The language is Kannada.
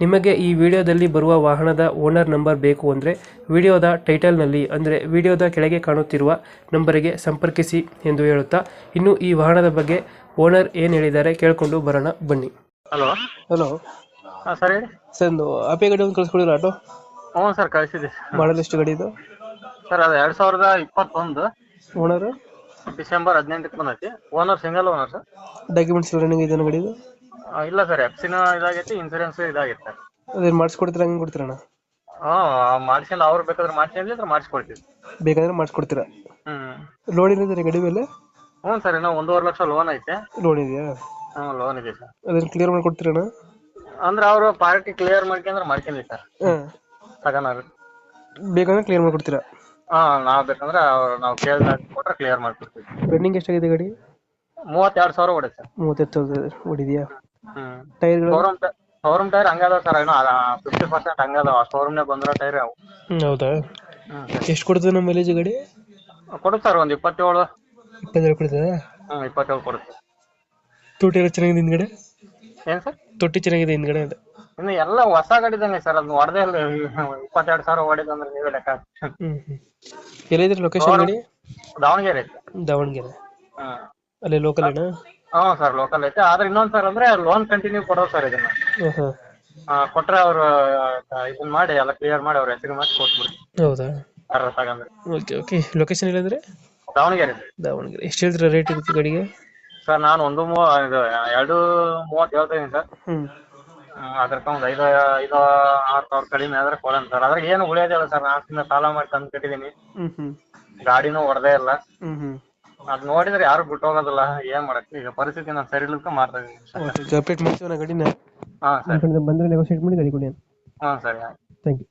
ನಿಮಗೆ ಈ ವಿಡಿಯೋದಲ್ಲಿ ಬರುವ ವಾಹನದ ಓನರ್ ನಂಬರ್ ಬೇಕು ಅಂದರೆ ವಿಡಿಯೋದ ಟೈಟಲ್ನಲ್ಲಿ ಅಂದರೆ ವಿಡಿಯೋದ ಕೆಳಗೆ ಕಾಣುತ್ತಿರುವ ನಂಬರಿಗೆ ಸಂಪರ್ಕಿಸಿ ಎಂದು ಹೇಳುತ್ತಾ ಇನ್ನು ಈ ವಾಹನದ ಬಗ್ಗೆ ಓನರ್ ಏನು ಹೇಳಿದ್ದಾರೆ ಕೇಳಿಕೊಂಡು ಬರೋಣ ಬನ್ನಿ. ಹಲೋ. ಹಲೋ. ಹಾಂ ಸರ್ ಹೇಳಿ. ಸರ್ ಒಂದು ಆಪೆ ಗಾಡಿ ಒಂದು ಕಳಿಸ್ಕೊಡಿಲ್ಲ ಆಟೋ? ಹ್ಞೂ ಸರ್ ಕಳಿಸಿದೆ ಮಾಡಲ್ ಎಷ್ಟು ಗಾಡಿ ಇದು? ಸರ್ ಅದು ಎರಡು ಸಾವಿರದ ಇಪ್ಪತ್ತೊಂದು. ಓನರ್? ಡಿಸೆಂಬರ್ ಹದಿನೆಂಟಕ್ಕೆ ಬಂದೈತಿ. Owner single owner sir. Documents running ಇದೆ ಗಾಡಿ ಇದು? ಇಲ್ಲ ಸರ್ ಎಫ್ಸಿನ ಇದಾಗೈತಿ ಇನ್ಸೂರೆನ್ಸ್ ಇದಾಗೈತೆ ಅದೇನು ಮಾಡಿಸ್ಕೊಡ್ತೀರಾ ಹಂಗೆ ಕೊಡ್ತೀರಣ್ಣ? ಹಾ ಮಾಡ್ಸ್ಕೊಂಡು ಅವ್ರು ಬೇಕಾದ್ರೆ ಮಾಡ್ಸ್ಕೊಂಡ್ರೆ ಇದ್ರೆ ಮಾಡಿಸ್ಕೊಡ್ತೀವಿ. ಬೇಕಾದ್ರೆ ಮಾಡಿಸ್ಕೊಡ್ತೀರಾ? ಹ್ಮ್. ಲೋನ್ ಏನಿದೆ ಗಡಿ ಮೇಲೆ? ಹ್ಞೂ ಸರ್ ಇನ್ನೂ ಒಂದೂವರೆ ಲಕ್ಷ ಲೋನ್ ಐತೆ. ಲೋನ್ ಇದೆಯಾ? ಹ್ಞೂ ಲೋನ್ ಇದೆ ಸರ್. ಅದನ್ನ ಕ್ಲಿಯರ್ ಮಾಡಿ ಕೊಡ್ತೀರಣ್ಣ? ಅಂದ್ರೆ ಅವರು ಪಾರ್ಟಿ ಕ್ಲಿಯರ್ ಮಾಡ್ಕೊಂಡ್ರೆ ಮಾಡ್ಕೊಂಡಿ ಸರ್. ಹಾಂ. ತಗೋನಾರು ಬೇಕಂದ್ರೆ ಕ್ಲಿಯರ್ ಮಾಡಿ ಕೊಡ್ತೀರಾ? ಹಾ ನಾವು ಬೇಕಂದ್ರೆ ಅವ್ರು ನಾವು ಕೇಳಿದಾಗ ಕೊಟ್ರೆ ಕ್ಲಿಯರ್ ಮಾಡ್ಕೊಡ್ತೀವಿ. ಪೆಂಡಿಂಗ್ ಎಷ್ಟಾಗಿದೆ ಗಾಡಿ? ಮೂವತ್ತೆರಡು ಸಾವಿರ ಹೊಡೆ ಸರ್. ಮೂವತ್ತೆತ್ತು ಸಾವಿರ ಹೊಡಿದೆಯಾ ಟೈರ್ಗಳು? ಶೋರೂಮ್ ಶೋರೂಮ್ ಟೈರ್ ಹಂಗದ ಸರ್ ಏನೋ ಫಿಫ್ಟಿ ಪರ್ಸೆಂಟ್ ಹಂಗದ ಶೋರೂಮ್ನಾಗ ಬಂದಿರೋ ಟೈರ್ ಅವು. ಹೌದಾ? ಎಷ್ಟು ಕೊಡ್ತದೆ ನಮ್ಮ ಮೈಲೇಜ್ ಗಾಡಿ? ಕೊಡುತ್ತೆ ಸರ್ ಒಂದು ಇಪ್ಪತ್ತೇಳು. ಇಪ್ಪತ್ತೇಳು ಕೊಡ್ತದೆ? ಹಾಂ ಇಪ್ಪತ್ತೇಳು ಕೊಡುತ್ತೆ. ತೊಟ್ಟಿ ಎಲ್ಲ ಚೆನ್ನಾಗಿದೆ ಹಿಂದ್ಗಡೆ? ಏನ್ ಸರ್? ತೊಟ್ಟಿ ಚೆನ್ನಾಗಿದೆ ಹಿಂದ್ಗಡೆ ಅಂತ ಇನ್ನು ಎಲ್ಲ ಹೊಸ ಗಾಡಿ ಇದೆ ಸರ್ ಅದು ಹೊಡೆದೇ ಇಲ್ಲ. ಇಪ್ಪತ್ತೆರಡು ಸಾವಿರ ಹೊಡಿದಂದ್ರೆ ನೀವೇ ಲೆಕ್ಕ ಹಾಕಿ. ಹ್ಮ್ ಹ್ಮ್. ಎಲ್ಲಿದ್ರೆ ಲೊಕೇಶನ್ ಗಾಡಿ? ದಾವಣಗೆರೆ. ದಾವಣಗೆರೆ. ಹಾಂ ಅಲ್ಲಿ ಲೋಕಲ್ ಏನಾ? ಹ್ಞೂ ಸರ್ ಲೋಕಲ್ ಐತೆ. ಆದ್ರೆ ಇನ್ನೊಂದ್ ಸರ್ ಅಂದ್ರೆ ಲೋನ್ ಕಂಟಿನ್ಯೂ ಕೊಡೋದು ಸರ್ ಇದನ್ನ. ಹಾಂ ಹಾಂ ಆ, ಕೊಟ್ರೆ ಅವ್ರ ಇದನ್ನ ಮಾಡಿ ಎಲ್ಲ ಕ್ಲಿಯರ್ ಮಾಡಿ ಅವ್ರ ಹೆಸರು ಮಾಡಿ ಕೊಟ್ಬಿಡಿ ಹೌದಾ? ಓಕೆ ಓಕೆ ಲೊಕೇಶನ್ ಇಲ್ಲಂದ್ರೆ? ದಾವಣಗೆರೆ. ದಾವಣಗೆರೆ. ಎಷ್ಟು ಹೇಳ್ತೀರಾ ರೇಟ್ ಇರುತ್ತೆ ಗಾಡಿಗೆ? ಸರ್ ನಾನು ಒಂದು ಮೂವ ಇದು ಎರಡು ಮೂವತ್ತು ಹೇಳ್ತಾ ಇದೀನಿ ಸರ್. ಹ್ಮ್. ಅದ್ರಕ್ಕ ಒಂದು ಐದು ಐದು ಆರು ಸಾವಿರ ಕಡಿಮೆ ಆದ್ರೆ ಕೊಡೋಣ ಸರ್. ಅದ್ರಾಗ ಏನು ಉಳಿಯೋದಿಲ್ಲ ಸರ್. ನಾಲ್ಕು ತಿಂಗಳ ಸಾಲ ಮಾಡಿ ತಂದು ಕಟ್ಟಿದೀನಿ ಗಾಡಿನು ಗಾಡಿನೂ ಹೊಡೆದೇ ಇಲ್ಲ. ಅದ್ ನೋಡಿದ್ರೆ ಯಾರು ಬಿಟ್ಟು ಹೋಗೋದಿಲ್ಲ. ಏನ್ ಮಾಡಕ್ ಈಗ ಪರಿಸ್ಥಿತಿ ನಾನು ಸರಿ ಇಲ್ಲಕ್ಕ ಮಾಡ್ತಾ ಇದೀನಿ ಓಕೆ ಅಪ್ಡೇಟ್ ಮಾಡ್ತೀವಿ ನಾ ಗಾಡಿನ? ಹಾ ಸರ್. ಬಂದ್ರೆ ನೆಗೋಶಿಯೇಟ್ ಮಾಡಿ ಗಡಿ ಕೊಡಿ ಹಾ ಸರಿ. ಆಯ್ತು. Thank you